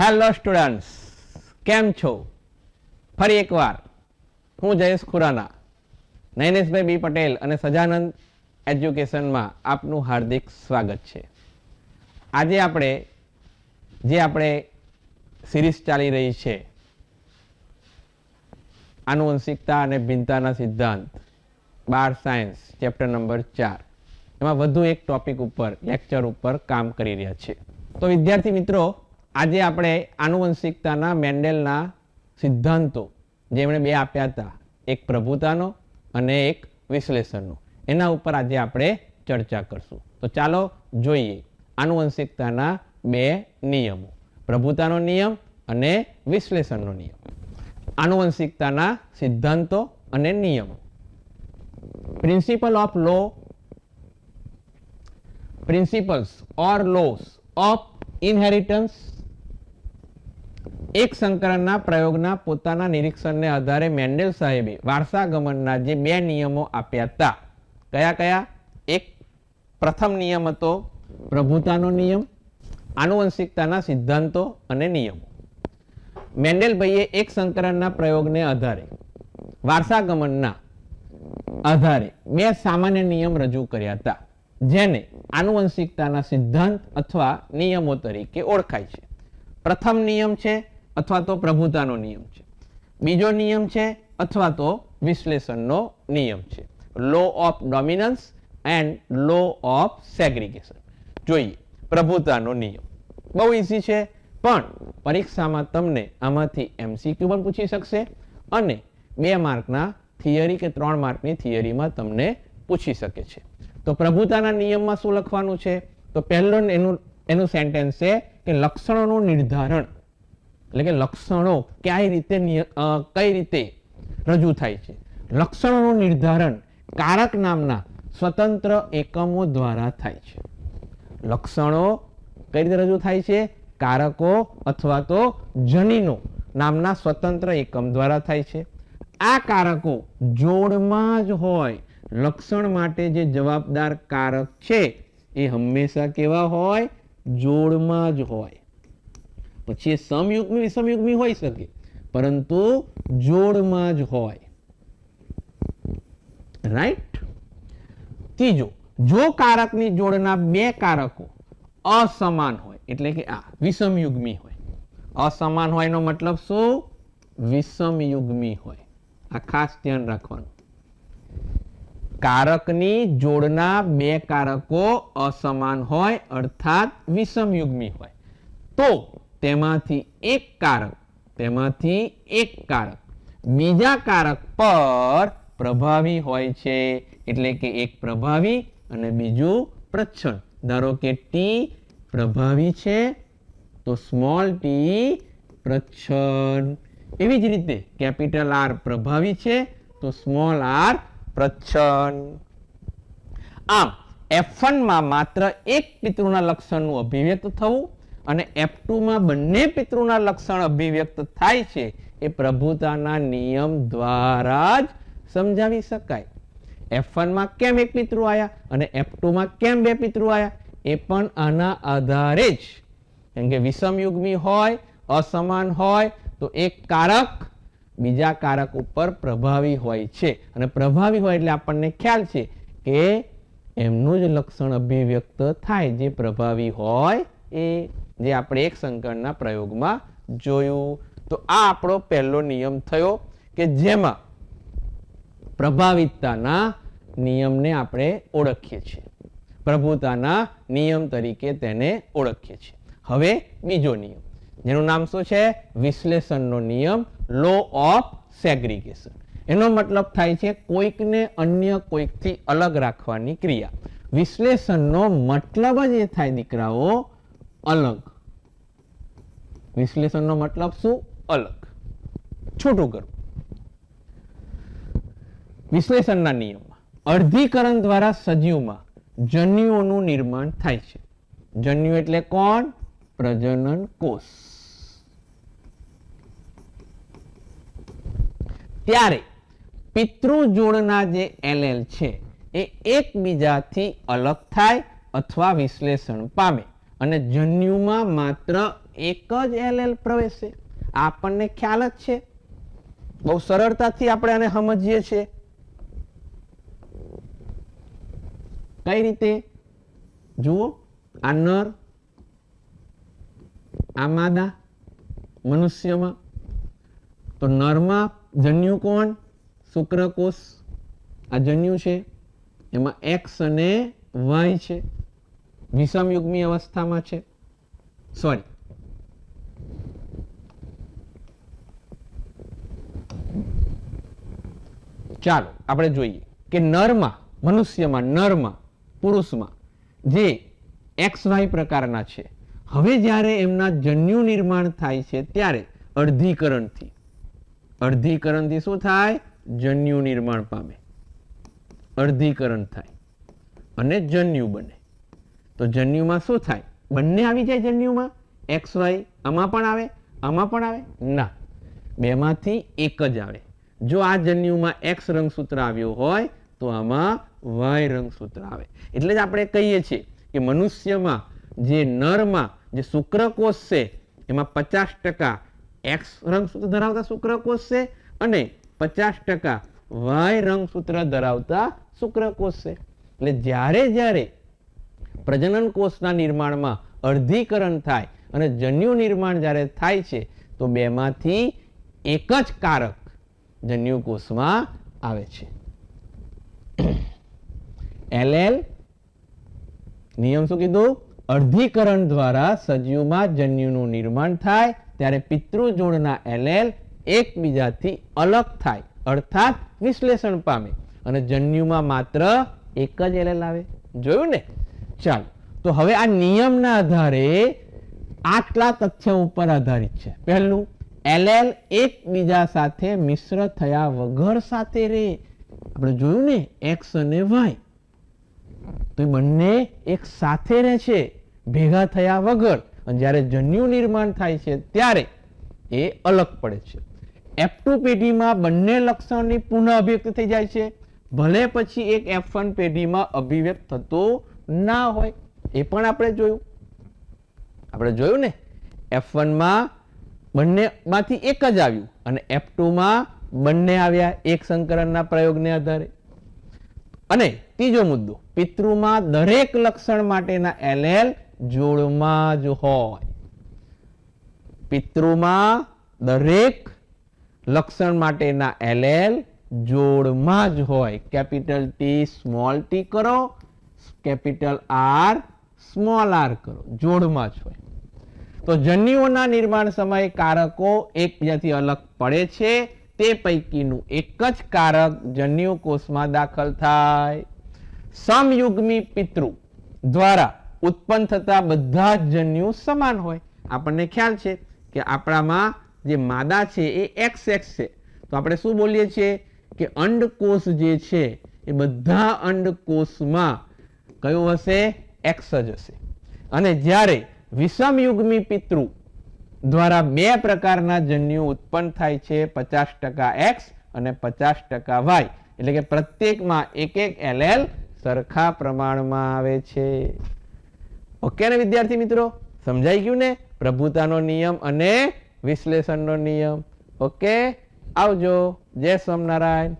Hello students કેમ છો? ફરી એકવાર, હું જયેશ ખુરાના. નૈનેશભાઈ બી પટેલ અને સજાનંદ એજ્યુકેશનમાં આપનું હાર્દિક સ્વાગત છે. આજે આપણે, જે આપણે સિરીઝ ચાલી રહી છે, આનુવંશિકતા અને ભિન્નતાના સિદ્ધાંત, બાર સાયન્સ, ચેપ્ટર નંબર ચાર, એમાં વધુ એક ટોપિક ઉપર, લેક્ચર ઉપર કામ કરી રહ્યા છે. તો વિદ્યાર્થી મિત્રો આજે આપણે આનુવંશિકતાના મેન્ડેલના સિદ્ધાંતો જેમણે બે આપ્યા હતા. એક પ્રભુતાનો અને એક વિશ્લેષણનો. એના ઉપર આજે આપણે ચર્ચા કરશું. તો ચાલો જોઈએ આનુવંશિકતાના બે નિયમો. પ્રભુતાનો નિયમ અને વિશ્લેષણનો નિયમ. આનુવંશિકતાના સિદ્ધાંતો અને નિયમો. Principle of law principles or laws of inheritance એક સંકરણના પ્રયોગના પોતાના નિરીક્ષણને આધારે મેન્ડેલ સાહેબે વારસાગમનના જે બે નિયમો આપ્યા હતા. કયા કયા? એક, પ્રથમ નિયમ હતો પ્રભુતાનો નિયમ, આનુવંશિકતાના સિદ્ધાંતો અને નિયમો. મેન્ડેલભાઈએ એક સંકરણના પ્રયોગને આધારે વારસાગમનના આધારે બે સામાન્ય નિયમ રજૂ કર્યા હતા, જેને આનુવંશિકતાના સિદ્ધાંત અથવા નિયમો તરીકે ઓળખાય છે. પ્રથમ નિયમ છે અથવા તો પ્રભુતાનો નિયમ છે. બીજો નિયમ છે અથવા તો વિશ્લેષણનો નિયમ છે. Law of dominance and law of segregation જોઈએ, પ્રભુતાનો નિયમ. બહુ ઇઝી છે, પણ પરીક્ષામાં તમને આમાંથી એમસીક્યુ પણ પૂછી શકશે અને બે માર્કના થિયરી કે ત્રણ માર્કની થિયરીમાં તમને પૂછી શકે છે. તો પ્રભુતાના નિયમમાં શું લખવાનું છે? તો પહેલો એનું એનું સેન્ટેન્સ છે કે લક્ષણોનું નિર્ધારણ એટલે કે લક્ષણો કઈ રીતે કઈ રીતે રજૂ થાય છે? લક્ષણોનું નિર્ધારણ કારક નામના સ્વતંત્ર એકમો દ્વારા થાય છે. લક્ષણો કઈ રીતે રજૂ થાય છે? કારકો અથવા તો જનીનો નામના સ્વતંત્ર એકમ દ્વારા થાય છે. આ કારકો જોડમાં જ હોય. લક્ષણ માટે જે જવાબદાર કારક છે એ હંમેશા કેવા હોય? જોડમાં જ હોય. પછી એ સમયુગ્મી વિષમયુગ્મી હોઈ શકે. પરંતુ જોડમાં જ હોય. રાઈટ ત્રીજો, જો કારકની જોડના બે કારકો અસમાન હોય, એટલે કે આ વિષમયુગ્મી હોય. અસમાન હોય એનો મતલબ શું? વિષમયુગ્મી હોય. આ ખાસ ધ્યાન રાખવાનું. કારકની જોડના બે કારકો અસમાન હોય, અર્થાત વિષમયુગ્મી હોય. તો તેમાંથી એક કારક, તેમાંથી એક કારક. બીજા કારક પર પ્રભાવી હોય છે, એટલે કે એક પ્રભાવી અને બીજું પ્રચ્છન્ન ધારો કે ટી પ્રભાવી છે, તો સ્મોલ ટી પ્રચ્છન્ન એવી જ રીતે કેપિટલ આર પ્રભાવી છે, તો સ્મોલ આર પ્રચ્છન્ન આમ એફમાં માત્ર એક પિતૃના લક્ષણનું અભિવ્યક્ત થવું અને એફ બંને પિતૃના લક્ષણ અભિવ્યક્ત થાય છે, એ પ્રભુતાના નિયમ દ્વારા જ સમજાવી શકાય. એફમાં કેમ એક પિતૃ આયા અને એફમાં કેમ બે પિતૃ આયા? એ પણ આના આધારે જ. કેમ કે વિષમયુગ્મી હોય, અસમાન હોય, તો એક કારક બીજા કારક ઉપર પ્રભાવી હોય છે. અને પ્રભાવી હોય એટલે આપણને ખ્યાલ છે કે એમનું જ લક્ષણ અભિવ્યક્ત થાય. જે પ્રભાવી હોય એ જે આપણે એક સંકળના પ્રયોગમાં જોયું. તો આ આપણો પહેલો નિયમ થયો કે જેમાં પ્રભાવિતતાના નિયમને આપણે ઓળખીએ છીએ. પ્રભુતાના નિયમ તરીકે તેને ઓળખીએ છીએ. હવે બીજો નિયમ. જેનું નામ શું છે? વિશ્લેષણનો નિયમ લો ઓફ સેગ્રીગેશન એનો મતલબ થાય છે કોઈકને અન્ય કોઈકથી અલગ રાખવાની ક્રિયા. વિશ્લેષણનો મતલબ જ એ થાય દીકરાઓ અલગ. વિશ્લેષણનો મતલબ શું? અલગ. છૂટું કરવું વિશ્લેષણના નિયમમાં, અર્ધીકરણ દ્વારા સજીવમાં જન્યુઓનું નિર્માણ થાય છે. જન્યુ એટલે કોણ? પ્રજનન કોષ. ત્યારે, પિતૃજોડના જે એલએલ છે, એ એકબીજાથી અલગ થાય અથવા વિશ્લેષણ પામે. અને જન્યુમાં માત્ર એક જ એલએલ પ્રવેશે. આ આપણને ખ્યાલ જ છે. બહુ સરળતાથી આપણે આને સમજીએ છીએ. કઈ રીતે? જુઓ, આ નર, આ માદા, મનુષ્યમાં. તો નરમાં જન્યુ કોણ? શુક્રકોષ. આ જન્યુ છે. એમાં એક્સ અને વાય છે. વિષમયુગ્મી અવસ્થામાં છે. સોરી ચાલો આપણે જોઈએ કે નરમાં, મનુષ્યમાં, નરમાં, પુરુષમાં જે એક્સ વાય પ્રકારના છે, હવે જ્યારે એમના જન્યુ નિર્માણ થાય છે ત્યારે અર્ધીકરણથી. અર્ધીકરણથી શું થાય? જન્યુ નિર્માણ પામે. અર્ધીકરણ થાય અને જન્યુ બને. તો જન્યુમાં શું થાય? બંને આવી જાય જન્યુમાં? એક્સ વાય આમાં પણ આવે, આમાં પણ આવે? ના. બેમાંથી એક જ આવે. જો આ જન્યુમાં એક્સ રંગસૂત્ર આવ્યું હોય, તો આમાં વાય રંગસૂત્ર આવે. એટલે જ આપણે કહીએ છીએ કે મનુષ્યમાં જે નરમાં જે શુક્રકોષ છે, એમાં પચાસ ટકા એક્સ રંગસૂત્ર ધરાવતા શુક્રકોષ છે અને પચાસ ટકા વાય રંગસૂત્ર ધરાવતા શુક્રકોષ છે. એટલે જ્યારે જ્યારે પ્રજનન કોષના નિર્માણમાં અર્ધીકરણ થાય અને જન્યુ નિર્માણ જ્યારે થાય છે, તો બેમાંથી એક જ કારક જન્યુ કોષમાં આવે છે. એલએલ નિયમ શું કીધું? અર્ધીકરણ દ્વારા સજીવમાં જન્યુનું નિર્માણ થાય, ત્યારે પિતૃજોડના એલએલ એકબીજાથી અલગ થાય, અર્થાત વિશ્લેષણ પામે. અને જન્યુમાં માત્ર એક જ એલએલ આવે. જોયું ને? ચાલો. તો હવે આ નિયમના આધારે આટલા તથ્ય ઉપર આધારિત છે. પહેલું એલએલ એકબીજા સાથે મિશ્ર થયા વગર સાથે રે. આપણે જોયું ને, એક્સ અને વાય. તો એ બંને એક સાથે રહે છે, ભેગા થયા વગર. અને જ્યારે જન્યુ નિર્માણ થાય છે, ત્યારે એ અલગ પડે છે. એફ ટુ પેઢીમાં બંને લક્ષણની પુનઃ અભિવ્યક્ત થઈ જાય છે. ભલે પછી એક એફ વન પેઢીમાં અભિવ્યક્ત થતો ના હોય, એ પણ આપણે જોયું. આપણે જોયું ને, એફ વનમાં બંનેમાંથી એક જ આવ્યું. અને એફ ટુમાં બંને આવ્યા એક સંકરણના પ્રયોગને આધારે. અને ત્રીજો મુદ્દો, પિતૃમાં દરેક લક્ષણ માટેના એલએલ જોડમાં જ હોય. પિતૃમાં દરેક લક્ષણ માટેના એલએલ જોડમાં જ હોય. કેપિટલ ટી સ્મોલ ટી કરો, કેપિટલ આર સ્મોલ આર કરો. જોડમાં જ હોય. તો જન્યુઓના નિર્માણ સમયે કારકો એકબીજાથી અલગ પડે છે. તે પૈકીનું એક જ કારક જન્યુ કોષમાં દાખલ થાય. સમયુગ્મી પિતૃ દ્વારા ઉત્પન્ન થતા બધા જ જન્યુ સમાન હોય. આપણને ખ્યાલ છે કે આપણામાં જે માદા છે એ એક્સ એક્સ છે. તો આપણે શું બોલીએ છીએ? કે અંડકોષ જે છે એ બધા અંડકોષમાં કયું હશે? એક્સ જ હશે. અને જ્યારે વિષમયુગ્મી પિતૃ દ્વારા બે પ્રકારના જન્યુ ઉત્પન્ન થાય છે, પચાસ ટકા એક્સ અને પચાસ ટકા વાય. એટલે કે પ્રત્યેકમાં એક એક એલએલ સરખા પ્રમાણમાં આવે છે. ઓકે ને વિદ્યાર્થી મિત્રો? સમજાઈ ગયું ને? પ્રભુતાનો નિયમ અને વિશ્લેષણનો નિયમ. ઓકે? આવજો. જય સ્વામિનારાયણ.